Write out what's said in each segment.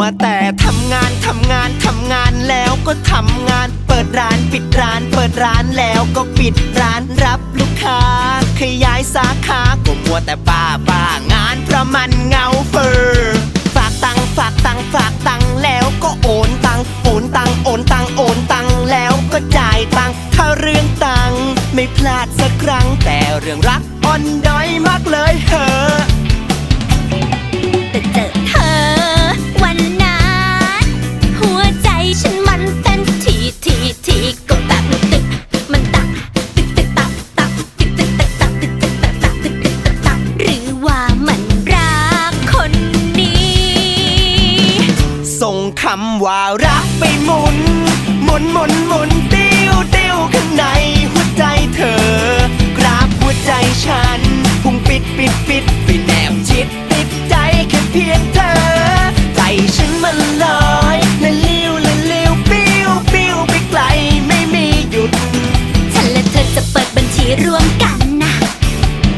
วแต่ทำงานทำงานทำงานแล้วก็ทำงาน เปิดร้านปิดร้าน เปิดร้านแล้วก็ปิดร้านรับลูกค้า ขยายสาขาก็มัวแต่บ้าบ้างานเพราะมันเงาเฟอฝากตังฝากตังฝากตังแล้วก็โอนตังโอนตังโอนตังโอนตังแล้วก็จ่ายตังค์ถ้าเรื่องตังไม่พลาดสักครั้งแต่เรื่องรักอ่อนด้อยมากเลยเหอะแต่เจอ ส่งคำว่ารักไปหมุน หมุนหมุนหมุนติ้วติ้วข้างในหัวใจเธอกราบหัวใจฉัน พุ่งปิดปิดปิดไปแนบชิดติดใจแค่เพียงเธอ ใจฉันมันลอยละลิ้วละลิ้วปิ้วปิ้วไปไกลไม่มีหยุด ฉันและเธอจะเปิดบัญชีร่วมกันนะ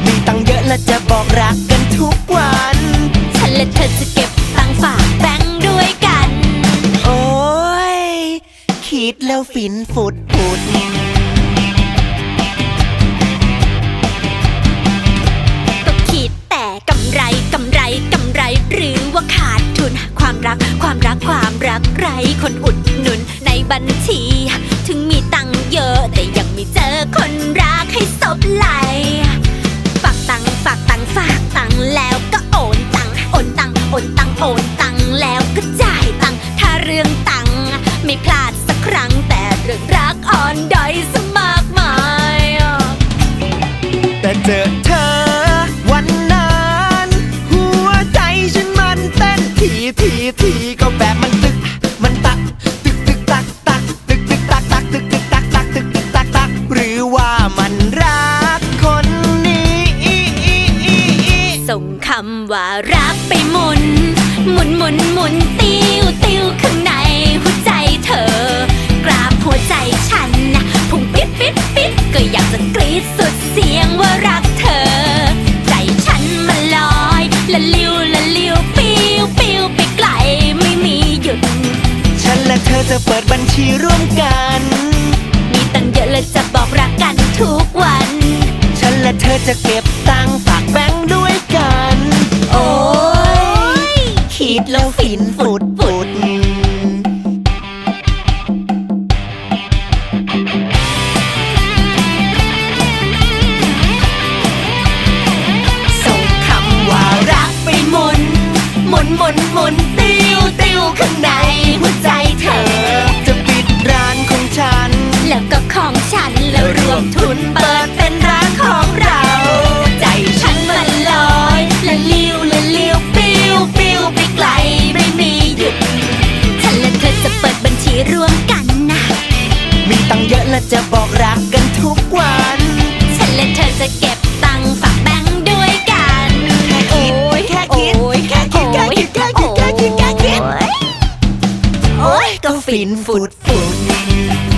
มีตังค์เยอะและจะบอกรักกันทุกวัน ฉันและเธอจะ ดแล้วฟินฟุดฟุดก็คิดแต่กำไรกำไรกำไร หรือว่าขาดทุน ความรักความรักความรักไรคนอุดหนุนในบัญชี ถึงมีตังค์เยอะแต่ยังไม่เจอคนรักให้สบไหลฝากตังค์ฝากตังค์ฝากตังค์แล้วก็โอนตังค์โอนตังค์โอนตังค์โอนตังค์แล้วก็จ่ รักอ่อนด้อยสมากมาย แต่เจอเธอวันนั้น หัวใจฉันมันเต้นทีทีทีก็แบบมันตึก มันตัก ตึกตึกตักตักตึกตึกตักตักตึกตึกตักตักตึกตึกตักตักหรือว่ามันรักคนนี้ ส่งคำว่ารักไปหมุน หมุนหมุนหมุนติ้วติ้วข้างใน และเธอจะเปิดบัญชีร่วมกัน มีตังค์เยอะเลยจะบอกรักกันทุกวัน ฉันและเธอจะเก็บตังค์ฝากแบงค์ด้วยกัน โอ้ยคิดแล้วฟินฟุด ก็ฟินฟุดฟุด